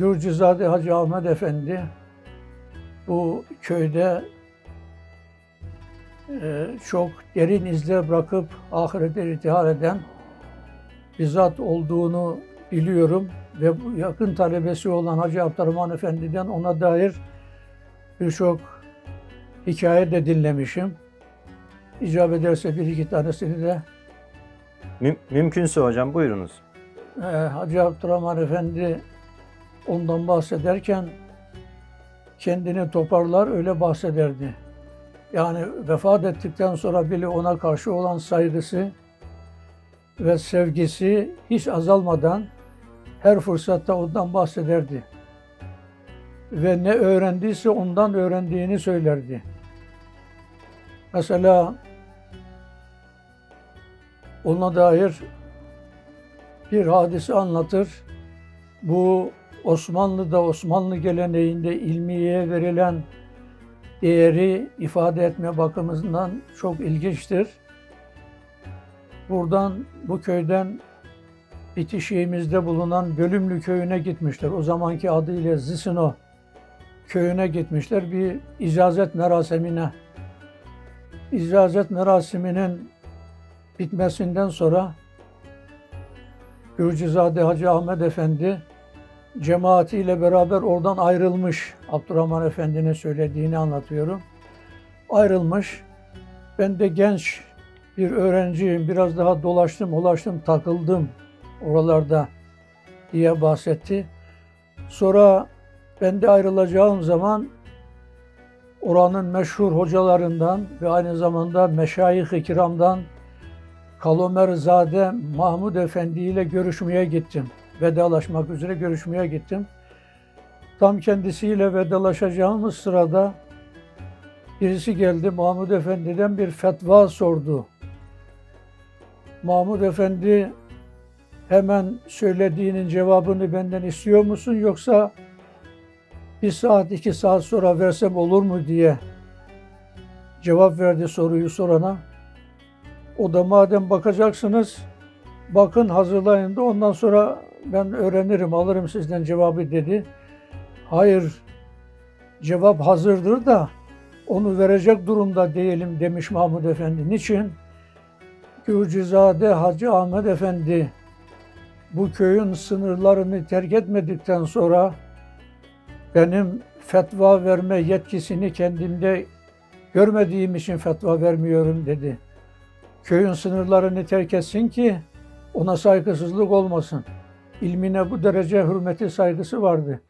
Gürcüzade Hacı Ahmet Efendi bu köyde e, çok derin izler bırakıp ahirete irtihar eden bir zat olduğunu biliyorum ve bu yakın talebesi olan Hacı Abdurrahman Efendi'den ona dair birçok hikaye de dinlemişim. İcap ederse bir iki tanesini de Müm- mümkünse hocam buyurunuz. e, Hacı Abdurrahman Efendi ondan bahsederken kendini toparlar öyle bahsederdi. Yani vefat ettikten sonra bile ona karşı olan saygısı ve sevgisi hiç azalmadan her fırsatta ondan bahsederdi. Ve ne öğrendiyse ondan öğrendiğini söylerdi. Mesela ona dair bir hadise anlatır. Bu Osmanlı'da, Osmanlı geleneğinde ilmiye verilen değeri ifade etme bakımından çok ilginçtir. Buradan, bu köyden bitişiğimizde bulunan Bölümlü köyüne gitmişler. O zamanki adıyla Zisino köyüne gitmişler bir icazet merasimine. İcazet merasiminin bitmesinden sonra Gürcüzade Hacı Ahmet Efendi cemaatiyle beraber oradan ayrılmış. Abdurrahman Efendi'nin söylediğini anlatıyorum. Ayrılmış. Ben de genç bir öğrenciyim. Biraz daha dolaştım, ulaştım, takıldım oralarda diye bahsetti. Sonra ben de ayrılacağım zaman oranın meşhur hocalarından ve aynı zamanda meşayih-i kiramdan Kalomerzade Mahmud Efendi ile görüşmeye gittim. Vedalaşmak üzere görüşmeye gittim. Tam kendisiyle vedalaşacağımız sırada birisi geldi Mahmud Efendi'den bir fetva sordu. Mahmud Efendi hemen söylediğinin cevabını benden istiyor musun yoksa bir saat iki saat sonra versem olur mu diye cevap verdi soruyu sorana. O da madem bakacaksınız bakın hazırlayın da ondan sonra ben öğrenirim alırım sizden cevabı dedi. Hayır cevap hazırdır da onu verecek durumda değilim demiş Mahmud Efendi. Niçin? Gürcüzade Hacı Ahmet Efendi bu köyün sınırlarını terk etmedikten sonra benim fetva verme yetkisini kendimde görmediğim için fetva vermiyorum dedi. Köyün sınırlarını terk etsin ki ona saygısızlık olmasın. İlmine bu derece hürmeti saygısı vardı.